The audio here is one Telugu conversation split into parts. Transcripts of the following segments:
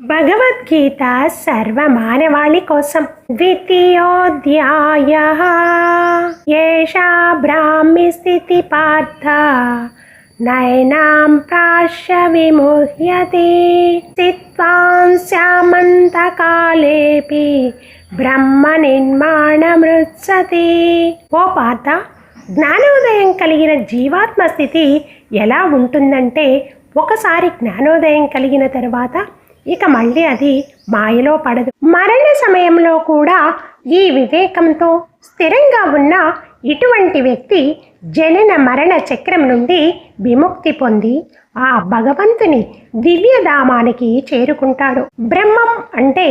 భగవద్గీత సర్వమానవాళి కోసం. ద్వితీయోధ్యాయ. ఏషా బ్రాహ్మి స్థితి పార్థ. నయనాం ప్రాశ్య విముహ్యతే. స్థిత్వాం శ్యామంతకాలేపి. బ్రహ్మ నిర్మాణమృత్సతి. ఓ పార్థ జ్ఞానోదయం కలిగిన జీవాత్మ స్థితి ఎలా ఉంటుందంటే ఒకసారి జ్ఞానోదయం కలిగిన తర్వాత ఇక మళ్ళీ అది మాయలో పడదు. మరణ సమయంలో కూడా ఈ వివేకంతో స్థిరంగా ఉన్న ఇటువంటి వ్యక్తి జనన మరణ చక్రం నుండి విముక్తి పొంది ఆ భగవంతుని దివ్యధామానికి చేరుకుంటాడు. బ్రహ్మం అంటే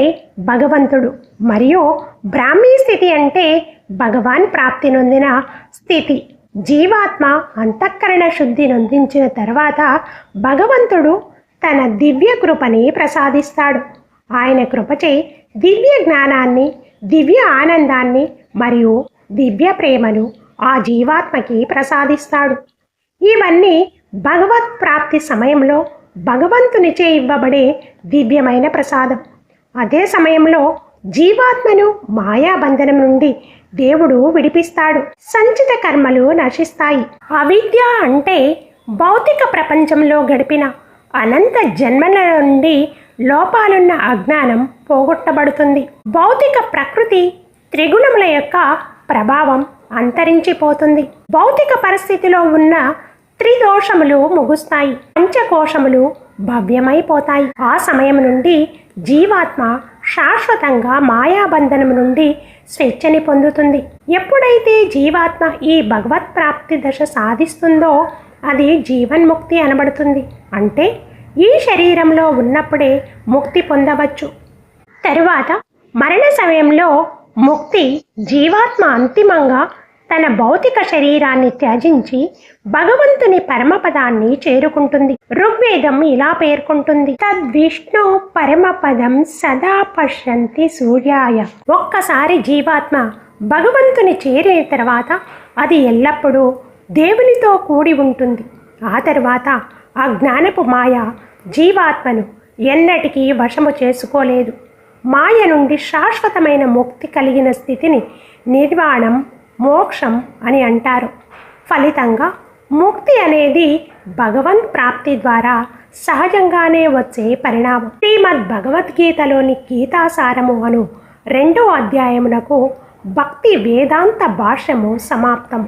భగవంతుడు మరియు బ్రాహ్మీ స్థితి అంటే భగవాన్ ప్రాప్తి నొందిన స్థితి. జీవాత్మ అంతఃకరణ శుద్ధి నొందించిన తర్వాత భగవంతుడు తన దివ్య కృపని ప్రసాదిస్తాడు. ఆయన కృపచే దివ్య జ్ఞానాన్ని దివ్య ఆనందాన్ని మరియు దివ్య ప్రేమను ఆ జీవాత్మకి ప్రసాదిస్తాడు. ఇవన్నీ భగవత్ ప్రాప్తి సమయంలో భగవంతునిచే ఇవ్వబడే దివ్యమైన ప్రసాదం. అదే సమయంలో జీవాత్మను మాయాబంధనం నుండి దేవుడు విడిపిస్తాడు. సంచిత కర్మలు నశిస్తాయి. అవిద్య అంటే భౌతిక ప్రపంచంలో గడిపిన అనంత జన్మల నుండి లోపాలున్న అజ్ఞానం పోగొట్టబడుతుంది. భౌతిక ప్రకృతి త్రిగుణముల యొక్క ప్రభావం అంతరించిపోతుంది. భౌతిక పరిస్థితిలో ఉన్న త్రిదోషములు ముగుస్తాయి. పంచకోశములు భవ్యమైపోతాయి. ఆ సమయం నుండి జీవాత్మ శాశ్వతంగా మాయాబంధనం నుండి స్వేచ్ఛని పొందుతుంది. ఎప్పుడైతే జీవాత్మ ఈ భగవత్ ప్రాప్తి దశ సాధిస్తుందో అది జీవన్ముక్తి అనబడుతుంది. అంటే ఈ శరీరంలో ఉన్నప్పుడే ముక్తి పొందవచ్చు. తరువాత మరణ సమయంలో ముక్తి జీవాత్మ అంతిమంగా తన భౌతిక శరీరాన్ని త్యజించి భగవంతుని పరమపదాన్ని చేరుకుంటుంది. ఋగ్వేదం ఇలా పేర్కొంటుంది. తద్విష్ణు పరమపదం సదా పశ్యంతి సూర్యాయ. ఒక్కసారి జీవాత్మ భగవంతుని చేరిన తర్వాత అది ఎల్లప్పుడూ దేవునితో కూడి ఉంటుంది. ఆ తర్వాత ఆ జ్ఞానపు మాయ జీవాత్మను ఎన్నటికీ వశము చేసుకోలేదు. మాయ నుండి శాశ్వతమైన ముక్తి కలిగిన స్థితిని నిర్వాణం మోక్షం అని అంటారు. ఫలితంగా ముక్తి అనేది భగవన్ ప్రాప్తి ద్వారా సహజంగానే వచ్చే పరిణామం. శ్రీమద్ భగవద్గీతలోని గీతాసారము అను రెండో అధ్యాయమునకు భక్తి వేదాంత భాష్యము సమాప్తం